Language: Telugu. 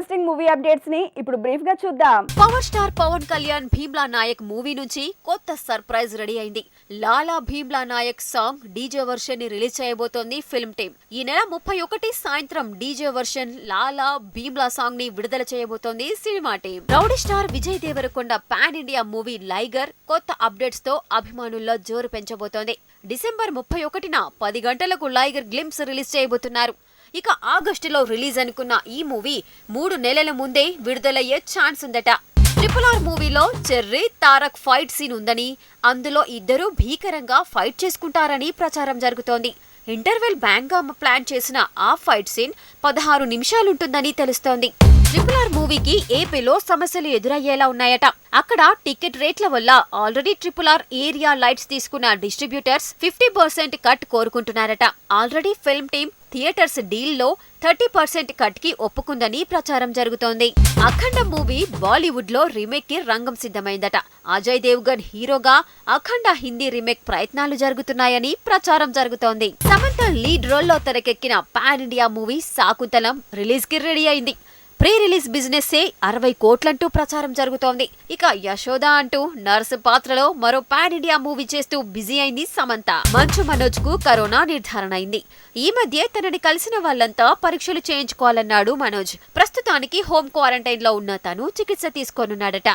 ఇంట్రెస్టింగ్ మూవీ అప్డేట్స్ని ఇప్పుడు బ్రీఫ్గా చూద్దాం. Power star Pawan Kalyan Bheemla Nayak movie నుంచి కొత్త సర్ప్రైజ్ రెడీ అయింది. లాలా భీమ్లా నాయక్ సాంగ్ డీజే వర్షన్ని రిలీజ్ చేయబోతోంది ఫిల్మ్ టీమ్. ఈ నెల ముప్పై ఒకటి సాయంత్రం డీజే వర్షన్ లాలా భీమ్లా సాంగ్ని విడుదల చేయబోతోంది cinema team rowdy star Vijay Deverakonda pan India movie Liger కొత్త అప్డేట్స్తో అభిమానుల్లో జోరు పెంచబోతోంది. డిసెంబర్ ముప్పై ఒకటిన పది గంటలకు లైగర్ గ్లిమ్స్ రిలీజ్ చేయబోతున్నారు. ఇక ఆగస్టులో రిలీజ్ అనుకున్న ఈ మూవీ మూడు నెలల ముందే విడుదలయ్యే ఛాన్స్ ఉందట. ట్రిపుల్ ఆర్ మూవీలో చెర్రీ తారక్ ఫైట్ సీన్ ఉందని అందులో ఇద్దరూ భీకరంగా ఫైట్ చేసుకుంటారని ప్రచారం జరుగుతోంది. ఇంటర్వెల్ బ్యాంక్ ప్లాన్ చేసిన ఆ ఫైట్ సీన్ పదహారు నిమిషాలుంటుందని తెలుస్తోంది. ట్రిపుల్ ఆర్ మూవీకి ఏపీలో సమస్యలు ఎదురయ్యేలా ఉన్నాయట. అక్కడ టికెట్ రేట్ల వల్ల already triple R area rights తీసుకున్న డిస్ట్రిబ్యూటర్స్ ఫిఫ్టీ పర్సెంట్ కట్ కోరుకుంటున్నారట. ఆల్రెడీ ఫిల్మ్ టీమ్ థియేటర్స్ డీల్లో థర్టీ పర్సెంట్ కట్కి ఒప్పుకుందని ప్రచారం జరుగుతోంది. అఖండ మూవీ బాలీవుడ్లో రీమేక్కి రంగం సిద్ధమైందట. అజయ్ దేవ్గన్ హీరోగా అఖండ హిందీ రీమేక్ ప్రయత్నాలు జరుగుతున్నాయని ప్రచారం జరుగుతోంది. సమంత లీడ్ రోల్లో తెరకెక్కిన పాన్ ఇండియా మూవీ సాకుతలం రిలీజ్కి రెడీ అయింది. ప్రీ రిలీజ్ బిజినెస్ ఏ అరవై కోట్లంటూ ప్రచారం జరుగుతోంది. ఇక యశోద అంటూ నర్సు పాత్రలో మరో పాన్ ఇండియా మూవీ చేస్తూ బిజీ అయింది సమంత. మంచు మనోజ్కు కరోనా నిర్ధారణ అయింది. ఈ మధ్య తనని కలిసిన వాళ్ళంతా పరీక్షలు చేయించుకోవాలన్నాడు మనోజ్. ప్రస్తుతానికి హోమ్ క్వారంటైన్లో ఉన్న తను చికిత్స తీసుకోనున్నాడట.